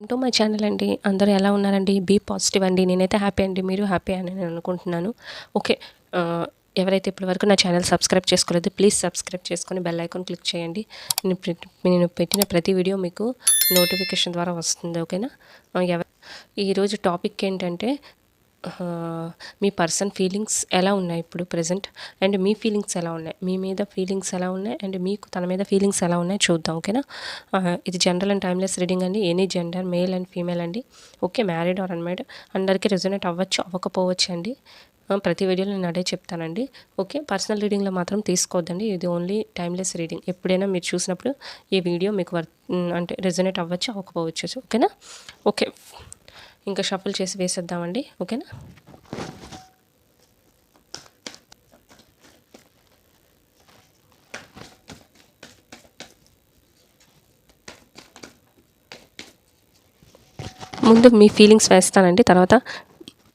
To my channel అండి. అందరూ ఎలా ఉన్నారండి? బీ పాజిటివ్ అండి. నేనైతే హ్యాపీ అండి. మీరు హ్యాపీ అని నేను అనుకుంటున్నాను. ఓకే. ఎవరైతే ఇప్పటివరకు నా ఛానల్ సబ్స్క్రైబ్ చేసుకోలేదు ప్లీజ్ సబ్స్క్రైబ్ చేసుకొని బెల్ ఐకాన్ క్లిక్ చేయండి. నేను నేను పెట్టిన ప్రతి వీడియో మీకు నోటిఫికేషన్ ద్వారా వస్తుంది. ఓకేనా? ఎవరు ఈరోజు టాపిక్ ఏంటంటే మీ పర్సన్ ఫీలింగ్స్ ఎలా ఉన్నాయి ఇప్పుడు ప్రజెంట్ అండ్ మీ ఫీలింగ్స్ ఎలా ఉన్నాయి? మీ మీద ఫీలింగ్స్ ఎలా ఉన్నాయి? అండ్ మీకు తన మీద ఫీలింగ్స్ ఎలా ఉన్నాయి చూద్దాం ఓకేనా? ఇది జనరల్ అండ్ టైమ్లెస్ రీడింగ్ అండి. Any gender male and female అండి. Okay married or unmarried. అందరికీ రెజొనేట్ అవ్వచ్చు అవ్వకపోవచ్చు అండి. ప్రతి వీడియోలో నేను అదే చెప్తానండి. ఓకే పర్సనల్ రీడింగ్లో మాత్రం తీసుకోవద్దండి. ఇది ఓన్లీ టైమ్లెస్ రీడింగ్. ఎప్పుడైనా మీరు చూసినప్పుడు ఈ వీడియో మీకు వర్ అంటే రెజొనేట్ అవ్వచ్చు అవ్వకపోవచ్చు ఓకేనా? ఓకే. ఇంకా షఫుల్ చేసి వేసేద్దామండి ఓకేనా? ముందు మీ ఫీలింగ్స్ వేస్తానండి తర్వాత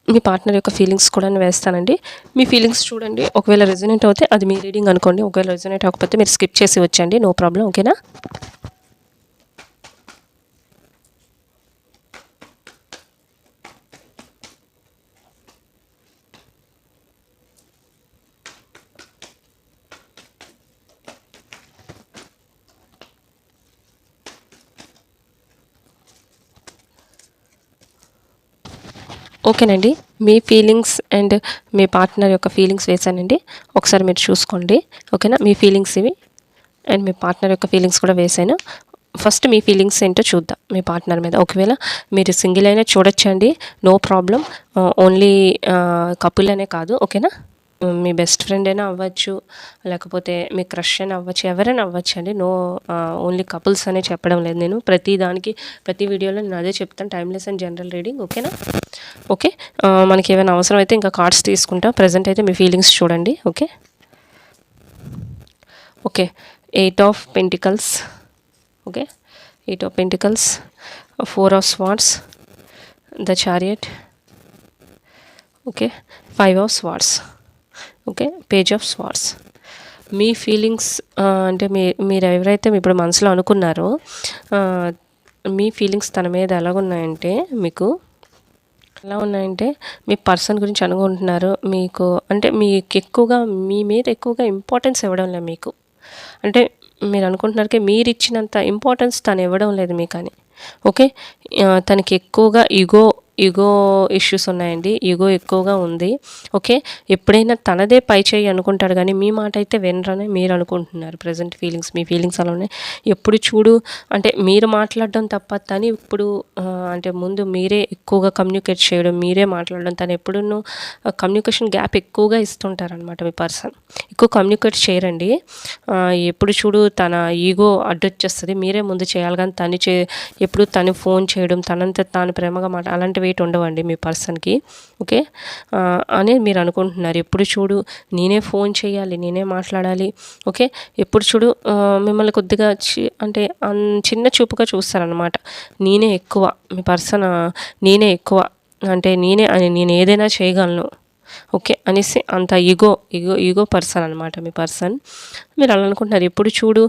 మీ పార్ట్నర్ యొక్క ఫీలింగ్స్ కూడా వేస్తానండి. మీ ఫీలింగ్స్ చూడండి ఒకవేళ రెజొనేట్ అవుతే అది మీ రీడింగ్ అనుకోండి ఒకవేళ రెజొనేట్ అవ్వకపోతే మీరు స్కిప్ చేసి వచ్చండి నో ప్రాబ్లం ఓకేనా? ఓకేనండి. మీ ఫీలింగ్స్ అండ్ మీ పార్ట్నర్ యొక్క ఫీలింగ్స్ వేసానండి. ఒకసారి మీరు చూసుకోండి. ఓకేనా? మీ ఫీలింగ్స్ ఇవి అండ్ మీ పార్ట్నర్ యొక్క ఫీలింగ్స్ కూడా వేసాను. ఫస్ట్ మీ ఫీలింగ్స్ ఏంటో చూద్దాం మీ పార్ట్నర్ మీద. ఒకవేళ మీరు సింగిల్ అయినా చూడొచ్చండి. నో ప్రాబ్లం ఓన్లీ కపుల్ అనే కాదు. ఓకేనా? మీ బెస్ట్ ఫ్రెండ్ అయినా అవ్వచ్చు లేకపోతే మీ క్రష్ అయినా అవ్వచ్చు ఎవరైనా అవ్వచ్చు అండి. నో ఓన్లీ కపుల్స్ అనే చెప్పడం లేదు నేను. ప్రతి దానికి ప్రతి వీడియోలో నేను అదే చెప్తాను. టైమ్లెస్ అండ్ జనరల్ రీడింగ్ ఓకేనా ఓకే మనకి ఏమైనా అవసరం అయితే ఇంకా కార్డ్స్ తీసుకుంటా. ప్రజెంట్ అయితే మీ ఫీలింగ్స్ చూడండి okay okay eight of pentacles okay eight of pentacles four of swords the chariot okay five of swords okay? Page of swords me feelings అంటే మీ మీరు ఎవరైతే ఇప్పుడు మనసులో అనుకున్నారో మీ ఫీలింగ్స్ తన మీద ఎలాగున్నాయంటే మీకు ఎలా ఉన్నాయంటే మీ పర్సన్ గురించి అనుకుంటున్నారు మీకు అంటే మీకు ఎక్కువగా మీ మీద ఎక్కువగా ఇంపార్టెన్స్ ఇవ్వడం లేదు మీకు. అంటే మీరు అనుకుంటున్నారు మీరు ఇచ్చినంత ఇంపార్టెన్స్ తను ఇవ్వడం లేదు మీకు అని ఓకే తనకి ఎక్కువగా ఈగో ఈగో ఇష్యూస్ ఉన్నాయండి. ఈగో ఎక్కువగా ఉంది. ఓకే? ఎప్పుడైనా తనదే పై చేయి అనుకుంటాడు కానీ మీ మాట అయితే వినరని మీరు అనుకుంటున్నారు. ప్రజెంట్ ఫీలింగ్స్ మీ ఫీలింగ్స్ అలా ఉన్నాయి ఎప్పుడు చూడు అంటే మీరు మాట్లాడడం తప్ప తను ఇప్పుడు అంటే ముందు మీరే ఎక్కువగా కమ్యూనికేట్ చేయడం మీరే మాట్లాడడం తను ఎప్పుడూ కమ్యూనికేషన్ గ్యాప్ ఎక్కువగా ఇస్తుంటారనమాట మీ పర్సన్ ఎక్కువ కమ్యూనికేట్ చేయరండి. ఎప్పుడు చూడు తన ఈగో అడ్డొచ్చేస్తుంది. మీరే ముందు చేయాలి కానీ తను చే ఎప్పుడు తను ఫోన్ చేయడం తనంత తాను ప్రేమగా మాట అలాంటి వెయిట్ ఉండవండి మీ పర్సన్కి ఓకే? అని మీరు అనుకుంటున్నారు. ఎప్పుడు చూడు నేనే ఫోన్ చేయాలి నేనే మాట్లాడాలి ఓకే? ఎప్పుడు చూడు మిమ్మల్ని కొద్దిగా చి- అంటే అన్- చిన్న చూపుగా చూస్తారనమాట నేనే ఎక్కువ మీ పర్సన్ నేనే ఎక్కువ అంటే నేనే అని నేను ఏదైనా చేయగలను. ఓకే అనేసి అంత ఈగో ఈగో ఈగో పర్సన్ అనమాట మీ పర్సన్ మీరు అలా అనుకుంటున్నారు ఎప్పుడు చూడు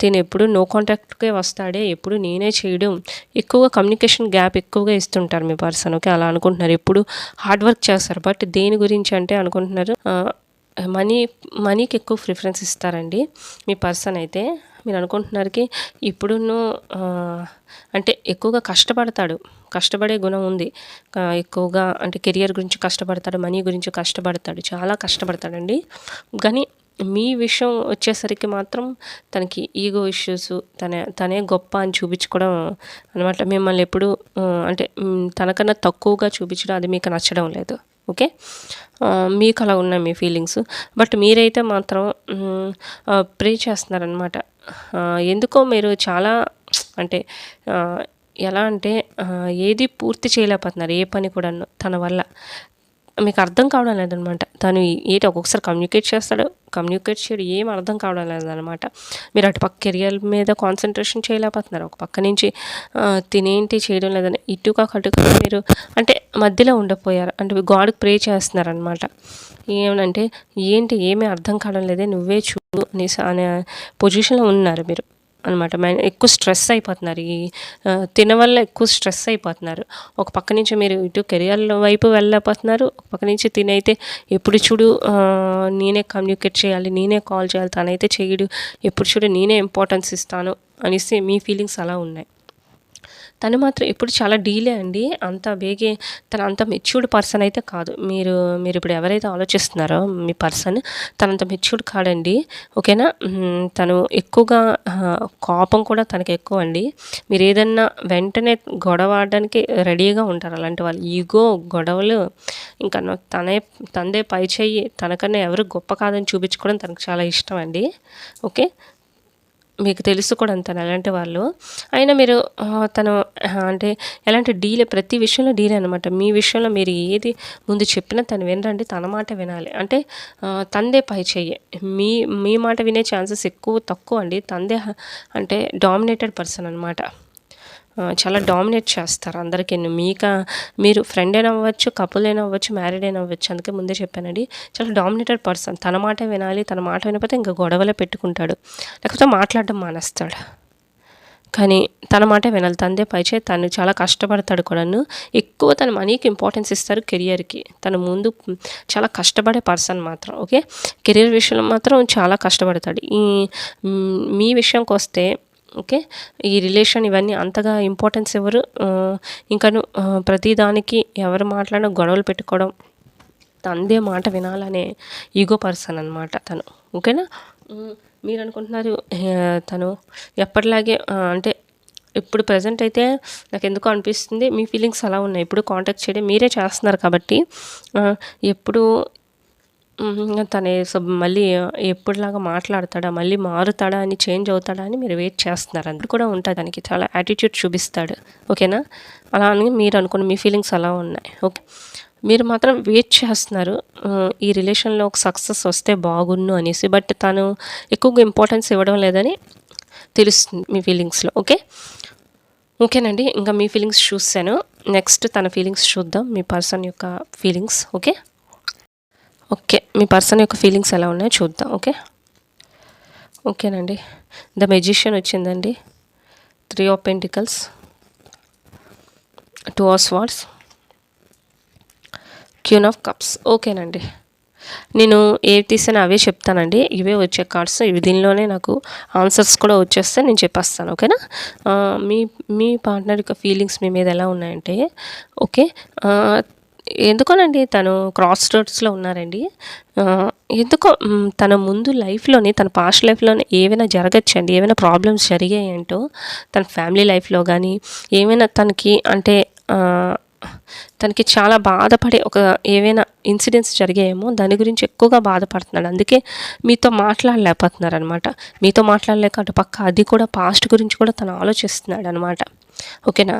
తిను ఎప్పుడు నో కాంటాక్ట్కే వస్తాడే ఎప్పుడు నేనే చేయడం ఎక్కువగా కమ్యూనికేషన్ గ్యాప్ ఎక్కువగా ఇస్తుంటారు మీ పర్సన్ ఓకే? అలా అనుకుంటున్నారు ఎప్పుడు హార్డ్ వర్క్ చేస్తారు బట్ దేని గురించి అంటే అనుకుంటున్నారు మనీ మనీకి ఎక్కువ ప్రిఫరెన్స్ ఇస్తారండి మీ పర్సన్ అయితే. మీరు అనుకుంటున్నారుకి ఇప్పుడును అంటే ఎక్కువగా కష్టపడతాడు. కష్టపడే గుణం ఉంది. ఎక్కువగా అంటే కెరియర్ గురించి కష్టపడతాడు మనీ గురించి కష్టపడతాడు చాలా కష్టపడతాడండి. కానీ మీ విషయం వచ్చేసరికి మాత్రం తనకి ఈగో ఇష్యూస్ తనే తనే గొప్ప అని చూపించుకోవడం అనమాట. మిమ్మల్ని ఎప్పుడు అంటే తనకన్నా తక్కువగా చూపించడం అది మీకు నచ్చడం లేదు. ఓకే? మీకు అలా ఉన్నాయి మీ ఫీలింగ్స్. బట్ మీరైతే మాత్రం ప్రే చేస్తున్నారనమాట ఎందుకో మీరు చాలా అంటే ఎలా అంటే ఏది పూర్తి చేయలేకపోతున్నారు ఏ పని కూడా తన వల్ల. మీకు అర్థం కావడం లేదనమాట. తను ఏంటి ఒక్కొక్కసారి కమ్యూనికేట్ చేస్తాడు కమ్యూనికేట్ చేయడు ఏం అర్థం కావడం లేదనమాట. మీరు అటు పక్క కెరియర్ మీద కాన్సన్ట్రేషన్ చేయలేకపోతున్నారు. ఒక పక్క నుంచి తినేంటి చేయడం లేదని ఇటుగా కటుగా మీరు అంటే మధ్యలో ఉండిపోయారు. అంటే గాడ్కి ప్రే చేస్తున్నారనమాట. ఏమనంటే ఏంటి ఏమీ అర్థం కావడం లేదే నువ్వే చూడు అనేసి అనే పొజిషన్లో ఉన్నారు మీరు. అనమాట. ఎక్కువ స్ట్రెస్ అయిపోతున్నారు. ఈ తిన వల్ల ఎక్కువ స్ట్రెస్ అయిపోతున్నారు. ఒక పక్క నుంచి మీరు ఇటు కెరియర్ వైపు వెళ్ళలేకపోతున్నారు ఒక పక్క నుంచి తినైతే ఎప్పుడు చూడు నేనే కమ్యూనికేట్ చేయాలి నేనే కాల్ చేయాలి తనైతే చేయడు ఎప్పుడు చూడు నేనే ఇంపార్టెన్స్ ఇస్తాను అనేసి మీ ఫీలింగ్స్ అలా ఉన్నాయి. తను మాత్రం ఇప్పుడు చాలా డీలే అండి. అంత బేగే తను అంత మెచ్యూర్డ్ పర్సన్ అయితే కాదు. మీరు మీరు ఇప్పుడు ఎవరైతే ఆలోచిస్తున్నారో మీ పర్సన్ తనంత మెచ్యూర్డ్ కాడండి. ఓకేనా? తను ఎక్కువగా కోపం కూడా తనకి ఎక్కువ అండి. మీరు ఏదన్నా వెంటనే గొడవ ఆడడానికి రెడీగా ఉంటారు అలాంటి వాళ్ళు ఈగో గొడవలు ఇంకా తనే తందే పై చెయ్యి తనకన్నా ఎవరు గొప్ప కాదని చూపించుకోవడం తనకు చాలా ఇష్టం అండి. ఓకే? మీకు తెలుసు కూడా తను ఎలాంటి వాళ్ళు. అయినా మీరు తను అంటే ఎలాంటి డీలే ప్రతి విషయంలో డీలే అనమాట మీ విషయంలో మీరు ఏది ముందు చెప్పినా తను వినరండి తన మాట వినాలి. అంటే తందే పై చెయ్యి. మీ మీ మాట వినే ఛాన్సెస్ ఎక్కువ తక్కువ అండి. తందే అంటే డామినేటెడ్ పర్సన్ అనమాట చాలా డామినేట్ చేస్తారు అందరికీ. మీక మీరు ఫ్రెండ్ అయినా అవ్వచ్చు కపుల్ అయినా అవ్వచ్చు మ్యారీడ్ అయినా అవ్వచ్చు అందుకే ముందే చెప్పానండి. చాలా డామినేటెడ్ పర్సన్. తన మాట వినాలి తన మాట వినకపోతే ఇంకా గొడవలే పెట్టుకుంటాడు. లేకపోతే మాట్లాడడం మానేస్తాడు. కానీ తన మాట వినాలి. తందే పైచే తను చాలా కష్టపడతాడు కూడాను. ఎక్కువ తన మనీకి ఇంపార్టెన్స్ ఇస్తారు కెరియర్కి తను ముందు చాలా కష్టపడే పర్సన్ మాత్రం ఓకే? కెరియర్ విషయంలో మాత్రం చాలా కష్టపడతాడు. ఈ మీ విషయంకి వస్తే ఓకే? ఈ రిలేషన్ ఇవన్నీ అంతగా ఇంపార్టెన్స్ ఎవరు ఇంకాను ప్రతిదానికి ఎవరు మాట్లాడినా గొడవలు పెట్టుకోవడం తందే మాట వినాలనే ఈగో పర్సన్ అనమాట తను. ఓకేనా? మీరు అనుకుంటున్నారు తను ఎప్పటిలాగే అంటే ఇప్పుడు ప్రజెంట్ అయితే నాకు ఎందుకో అనిపిస్తుంది మీ ఫీలింగ్స్ అలా ఉన్నాయి. ఇప్పుడు కాంటాక్ట్ చేయడం మీరే చేస్తున్నారు కాబట్టి ఎప్పుడు తనే సో మళ్ళీ ఎప్పుడులాగా మాట్లాడతాడా మళ్ళీ మారుతాడా అని చేంజ్ అవుతాడా అని మీరు వెయిట్ చేస్తున్నారు. అది కూడా ఉంటుంది దానికి చాలా యాటిట్యూడ్ చూపిస్తాడు. ఓకేనా? అలా అని మీరు అనుకున్న మీ ఫీలింగ్స్ అలా ఉన్నాయి. ఓకే. మీరు మాత్రం వెయిట్ చేస్తున్నారు. ఈ రిలేషన్లో ఒక సక్సెస్ వస్తే బాగున్ను అనేసి బట్ తను ఎక్కువగా ఇంపార్టెన్స్ ఇవ్వడం లేదని తెలుస్తుంది మీ ఫీలింగ్స్లో ఓకే? ఓకేనండి. ఇంకా మీ ఫీలింగ్స్ చూసాను నెక్స్ట్ తన ఫీలింగ్స్ చూద్దాం. మీ పర్సన్ యొక్క ఫీలింగ్స్ ఓకే? ఓకే. మీ పర్సన్ యొక్క ఫీలింగ్స్ ఎలా ఉన్నాయో చూద్దాం ఓకే? ఓకేనండి. ద మెజిషియన్ వచ్చిందండి. Three of pentacles two of swords queen of cups. ఓకేనండి. నేను ఏవి తీసినా అవే చెప్తానండి. ఇవే వచ్చే కార్డ్స్. ఇవి దీనిలోనే నాకు ఆన్సర్స్ కూడా వచ్చేస్తే నేను చెప్పేస్తాను ఓకేనా? మీ మీ పార్ట్నర్ యొక్క ఫీలింగ్స్ మీ మీద ఎలా ఉన్నాయంటే ఓకే? ఎందుకోనండి తను క్రాస్ రోడ్స్లో ఉన్నారండి? ఎందుకో తన ముందు లైఫ్లోని తన పాస్ట్ లైఫ్లోనే ఏవైనా జరగచ్చండి? ఏమైనా ప్రాబ్లమ్స్ జరిగాయంటో? తన ఫ్యామిలీ లైఫ్లో కానీ ఏమైనా తనకి అంటే తనకి చాలా బాధపడే ఒక ఏవైనా ఇన్సిడెంట్స్ జరిగాయేమో దాని గురించి ఎక్కువగా బాధపడుతున్నాడు. అందుకే మీతో మాట్లాడలేకపోతున్నారు అనమాట మీతో మాట్లాడలేక అటు పక్క అది కూడా పాస్ట్ గురించి కూడా తను ఆలోచిస్తున్నాడు అనమాట ఓకేనా?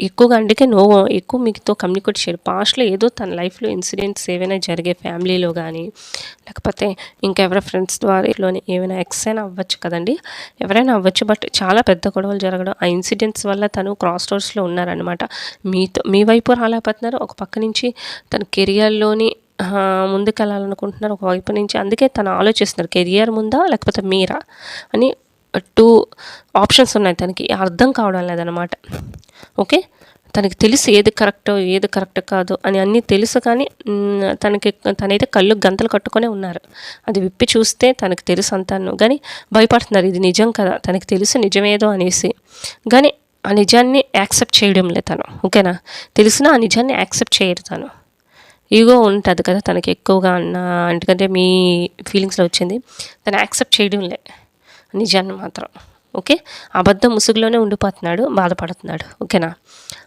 ఎక్కువగా అందుకే నో ఎక్కువ మీతో కమ్యూనికేట్ చేయరు. పాస్ట్లో ఏదో తన లైఫ్లో ఇన్సిడెంట్స్ ఏవైనా జరిగే ఫ్యామిలీలో కానీ లేకపోతే ఇంకెవరి ఫ్రెండ్స్ ద్వారాలోనే ఏమైనా ఎక్స్ అయినా అవ్వచ్చు కదండి. ఎవరైనా అవ్వచ్చు బట్ చాలా పెద్ద గొడవలు జరగడం ఆ ఇన్సిడెంట్స్ వల్ల తను క్రాస్ రోడ్స్లో ఉన్నారనమాట మీతో మీ వైపు రాలేకపోతున్నారు ఒక పక్క నుంచి తన కెరియర్లోని ముందుకెళ్ళాలనుకుంటున్నారు ఒక వైపు నుంచి. అందుకే తను ఆలోచిస్తున్నారు కెరియర్ ముందా లేకపోతే మీరా? అని టూ ఆప్షన్స్ ఉన్నాయి. తనకి అర్థం కావడం లేదనమాట ఓకే? తనకి తెలుసు ఏది కరెక్టో ఏది కరెక్ట్ కాదు అని అన్నీ తెలుసు కానీ తనకి తనైతే కళ్ళు గంతలు కట్టుకొనే ఉన్నారు. అది విప్పి చూస్తే తనకి తెలుసు అంతాను. కానీ భయపడుతున్నారు. ఇది నిజం కదా? తనకి తెలుసు నిజమేదో అనేసి. కానీ ఆ నిజాన్ని యాక్సెప్ట్ చేయడం లేదు తను. ఓకేనా? తెలిసినా ఆ నిజాన్ని యాక్సెప్ట్ చేయరు తను. ఈగో ఉంటుంది కదా తనకి ఎక్కువగా అన్న. ఎందుకంటే మీ ఫీలింగ్స్లో వచ్చింది. తను యాక్సెప్ట్ చేయడం లే. నిజాన్ని మాత్రం. ఓకే? అబద్ధం ముసుగులోనే ఉండిపోతున్నాడు బాధపడుతున్నాడు. ఓకేనా?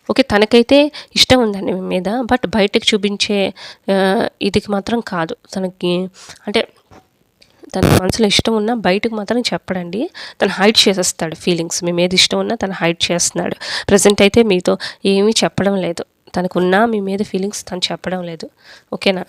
ఓకే తనకైతే ఇష్టం ఉందండి మీ మీద బట్ బయటకు చూపించే ఇదికి మాత్రం కాదు. తనకి అంటే తన మనసులో ఇష్టం ఉన్నా బయటకు మాత్రం చెప్పడండి. తను హైడ్ చేసేస్తాడు ఫీలింగ్స్. మీ మీద ఇష్టం ఉన్నా తను హైడ్ చేస్తున్నాడు. ప్రజెంట్ అయితే మీతో ఏమీ చెప్పడం లేదు. తనకున్న మీ మీద ఫీలింగ్స్ తను చెప్పడం లేదు. ఓకేనా?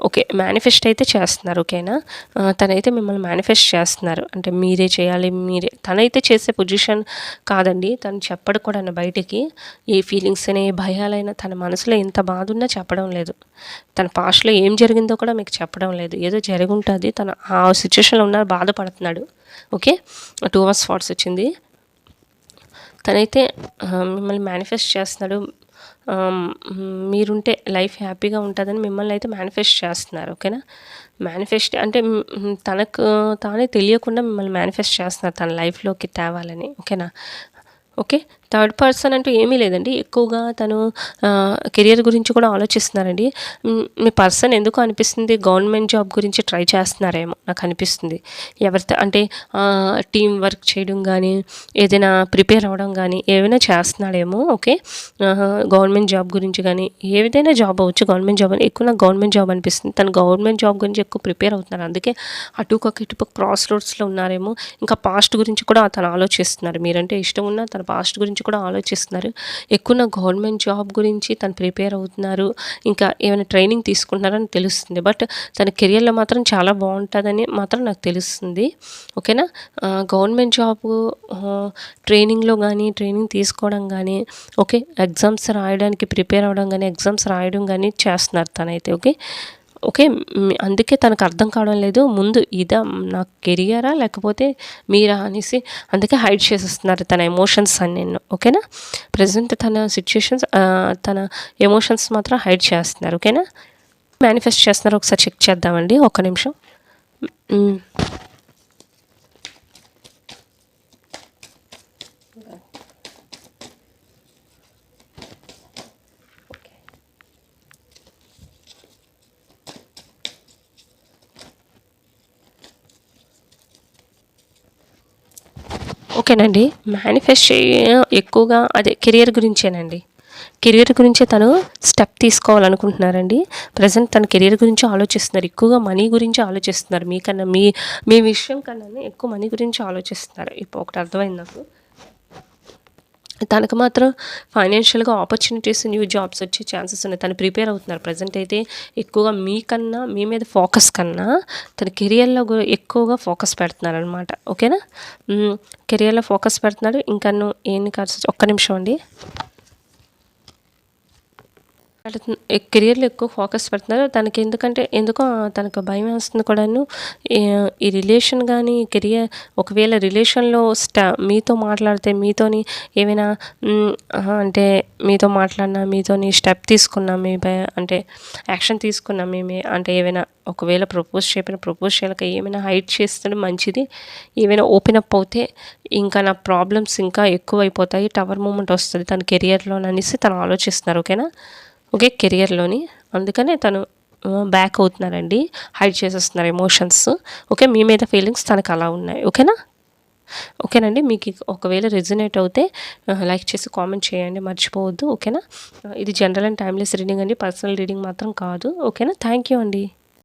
ఓకే మేనిఫెస్ట్ అయితే చేస్తున్నారు ఓకేనా? తనైతే మిమ్మల్ని మేనిఫెస్ట్ చేస్తున్నారు. అంటే మీరే చేయాలి మీరే తనైతే చేసే పొజిషన్ కాదండి. తను చెప్పడు కూడా బయటికి. ఏ ఫీలింగ్స్ అయినా ఏ భయాలైనా తన మనసులో ఎంత బాధ ఉన్నా చెప్పడం లేదు. తన పాస్ట్లో ఏం జరిగిందో కూడా మీకు చెప్పడం లేదు. ఏదో జరిగి ఉంటుంది తన ఆ సిచ్యువేషన్లో ఉన్న బాధపడుతున్నాడు. ఓకే? టూ అవర్స్ ఫాట్స్ వచ్చింది. తనైతే మిమ్మల్ని మేనిఫెస్ట్ చేస్తున్నాడు. మీరుంటే లైఫ్ హ్యాపీగా ఉంటుందని మిమ్మల్ని అయితే మేనిఫెస్ట్ చేస్తున్నారు ఓకేనా? మేనిఫెస్ట్ అంటే తనకు తానే తెలియకుండా మిమ్మల్ని మేనిఫెస్ట్ చేస్తున్నారు తన లైఫ్లోకి తేవాలని ఓకేనా? ఓకే? థర్డ్ పర్సన్ అంటూ ఏమీ లేదండి. ఎక్కువగా తను కెరియర్ గురించి కూడా ఆలోచిస్తున్నారండి. మీ పర్సన్ ఎందుకు అనిపిస్తుంది? గవర్నమెంట్ జాబ్ గురించి ట్రై చేస్తున్నారేమో నాకు అనిపిస్తుంది. ఎవరితో అంటే టీం వర్క్ చేయడం కానీ ఏదైనా ప్రిపేర్ అవ్వడం కానీ ఏమైనా చేస్తున్నాడేమో ఓకే? గవర్నమెంట్ జాబ్ గురించి కానీ ఏదైనా జాబ్ అవ్వచ్చు. గవర్నమెంట్ జాబ్ అని ఎక్కువ నాకు గవర్నమెంట్ జాబ్ అనిపిస్తుంది. తను గవర్నమెంట్ జాబ్ గురించి ఎక్కువ ప్రిపేర్ అవుతున్నారు. అందుకే అటుకొక ఇటుపక్క క్రాస్ రోడ్స్లో ఉన్నారేమో. ఇంకా పాస్ట్ గురించి కూడా తను ఆలోచిస్తున్నారు. మీరంటే ఇష్టం ఉన్నా తన పాస్ట్ గురించి కూడా ఆలోచిస్తున్నారు. ఎక్కువ గవర్నమెంట్ జాబ్ గురించి తను ప్రిపేర్ అవుతున్నారు. ఇంకా ఏమైనా ట్రైనింగ్ తీసుకుంటున్నారని తెలుస్తుంది. బట్ తన కెరియర్లో మాత్రం చాలా బాగుంటుందని మాత్రం నాకు తెలుస్తుంది. ఓకేనా? గవర్నమెంట్ జాబ్ ట్రైనింగ్లో కానీ ట్రైనింగ్ తీసుకోవడం కానీ ఓకే ఎగ్జామ్స్ రాయడానికి ప్రిపేర్ అవ్వడం కానీ ఎగ్జామ్స్ రాయడం కానీ చేస్తున్నారు తనైతే ఓకే? ఓకే అందుకే తనకు అర్థం కావడం లేదు. ముందు ఇదా నా కెరియరా లేకపోతే మీరా అనేసి అందుకే హైడ్ చేసేస్తున్నారు తన ఎమోషన్స్ అన్ని ఓకేనా? ప్రజెంట్ తన సిచ్యుయేషన్స్ తన ఎమోషన్స్ మాత్రం హైడ్ చేస్తున్నారు ఓకేనా? మేనిఫెస్ట్ చేస్తున్నారు ఒకసారి చెక్ చేద్దామండి ఒక్క నిమిషం. ఓకేనండి. మేనిఫెస్ట్ ఎక్కువగా అదే కెరియర్ గురించేనండి. కెరియర్ గురించే తను స్టెప్ తీసుకోవాలనుకుంటున్నారండి. ప్రజెంట్ తన కెరియర్ గురించి ఆలోచిస్తున్నారు. ఎక్కువగా మనీ గురించి ఆలోచిస్తున్నారు. మీకన్నా మీ మీ విషయం కన్నా ఎక్కువ మనీ గురించి ఆలోచిస్తున్నారు. ఇప్పుడు ఒకటి అర్థమైంది నాకు. తనకు మాత్రం ఫైనాన్షియల్గా ఆపర్చునిటీస్ న్యూ జాబ్స్ వచ్చే ఛాన్సెస్ ఉన్నాయి. తను ప్రిపేర్ అవుతున్నారు. ప్రజెంట్ అయితే ఎక్కువగా మీకన్నా మీ మీద ఫోకస్ కన్నా తన కెరియర్లో ఎక్కువగా ఫోకస్ పెడుతున్నారు అనమాట ఓకేనా కెరియర్లో ఫోకస్ పెడుతున్నాడు. ఇంకా ఏం కార్డ్స్ ఒక్క నిమిషం అండి. కెరియర్లో ఎక్కువ ఫోకస్ పెడుతున్నారు. తనకి ఎందుకంటే ఎందుకో తనకు భయం వేస్తుంది కూడాను. ఈ- ఈ రిలేషన్ కానీ కెరియర్ ఒకవేళ రిలేషన్లో స్టా మీతో మాట్లాడితే మీతోని ఏమైనా అంటే మీతో మాట్లాడినా మీతోని స్టెప్ తీసుకున్నా మీ భయ- అంటే యాక్షన్ తీసుకున్నా మేమే అంటే ఏమైనా ఒకవేళ ప్రపోజ్ చేయకపోయినా ప్రపోజ్ చేయలేక ఏమైనా హైట్ చేస్తే మంచిది. ఏమైనా ఓపెన్ అప్ అవుతే ఇంకా నా ప్రాబ్లమ్స్ ఇంకా ఎక్కువ అయిపోతాయి టవర్ మూమెంట్ వస్తుంది తన కెరియర్లోననేసి తను ఆలోచిస్తున్నారు. ఓకేనా? ఓకే కెరియర్లోని. అందుకనే తను బ్యాక్ అవుతున్నారండి. హైడ్ చేసేస్తున్నారు ఎమోషన్స్ ఓకే మీ మీద ఫీలింగ్స్ తనకు అలా ఉన్నాయి. ఓకేనా? ఓకేనండి మీకు ఒకవేళ రెజినేట్ అవుతే లైక్ చేసి కామెంట్ చేయండి మర్చిపోవద్దు. ఓకేనా? ఇది జనరల్ అండ్ టైమ్లెస్ రీడింగ్ అండి. పర్సనల్ రీడింగ్ మాత్రం కాదు. ఓకేనా? థ్యాంక్ యూ అండి.